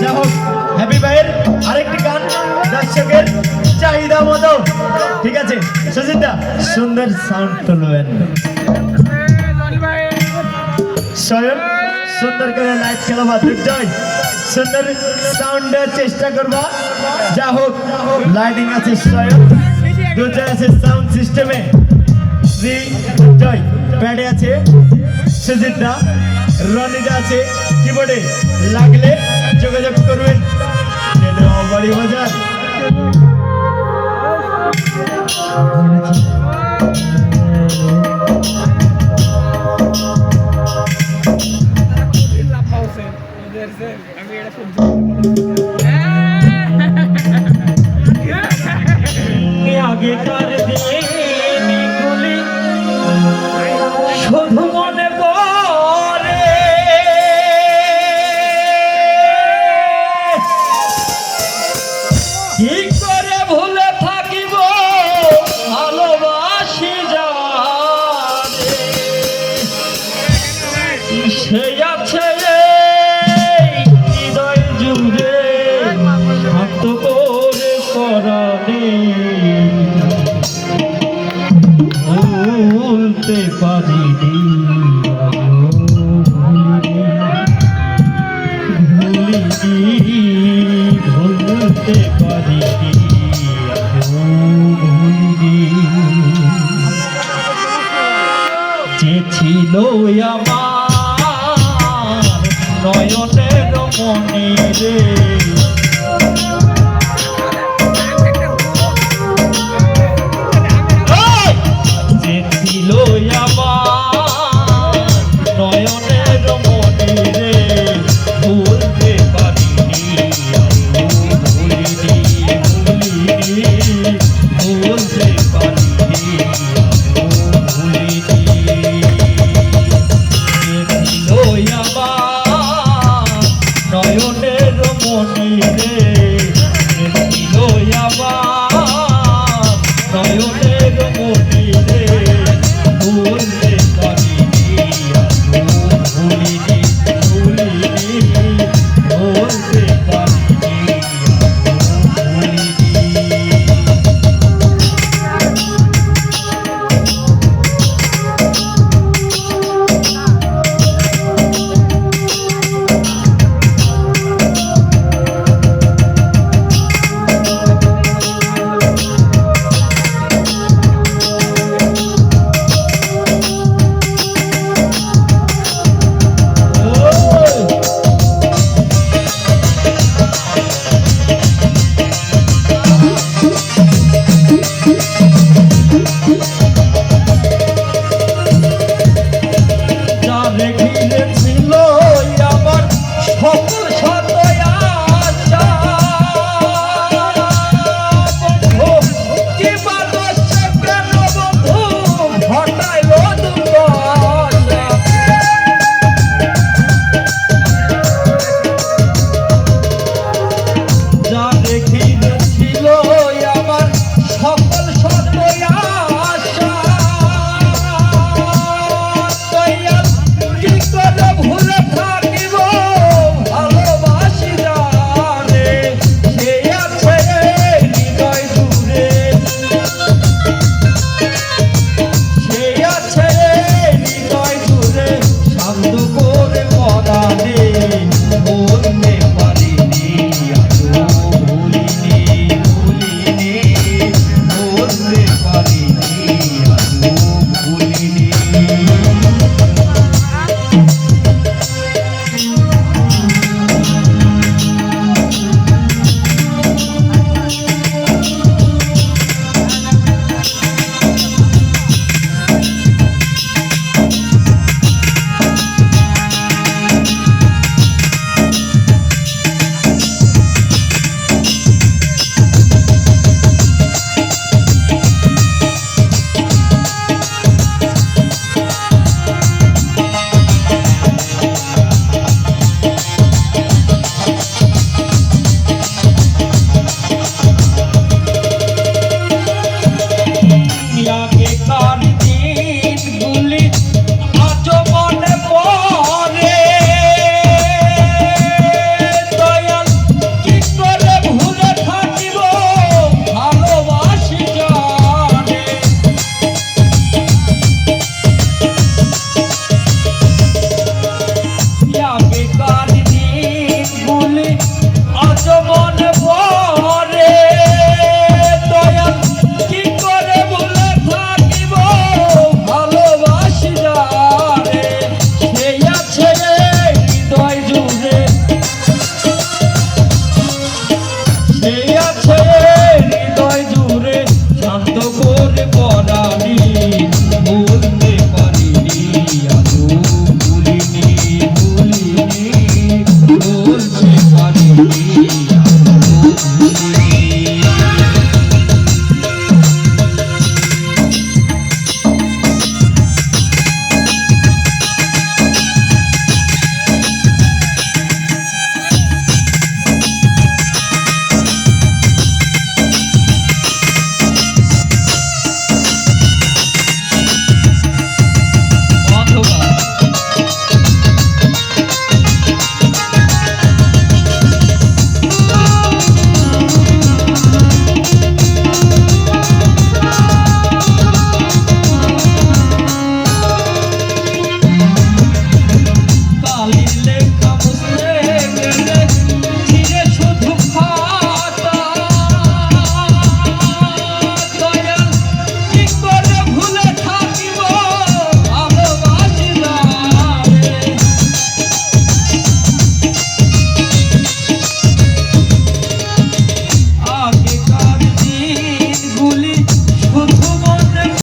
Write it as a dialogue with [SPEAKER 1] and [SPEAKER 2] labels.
[SPEAKER 1] যা হোক হ্যাপি ভাইয়ের আরেকটি গান, দর্শকের চাহিদা মতো। ঠিক আছে সুজিতা সুন্দর সাউন্ড তুলবেন। স্বয়ং সুন্দর করে লাইট খেলাবা দুর্জয়। সুন্দর সাউন্ডের চেষ্টা করবা। যা হোক লাইটিং আছে স্বয়ং। দুর্জয় আছে সাউন্ড সিস্টেমে শ্রী জয় প্যাডে আছে। সুজিতদা রনিদা আছে কিবোর্ডে লাগলে যোগাযোগ করবেন। বাজার।
[SPEAKER 2] আগেকার দিনগুলি শুধু ভুলিনি ভুলতে পারিনি যে ছিল আমার নয়নের মনে রে। soy un Yeah. করব।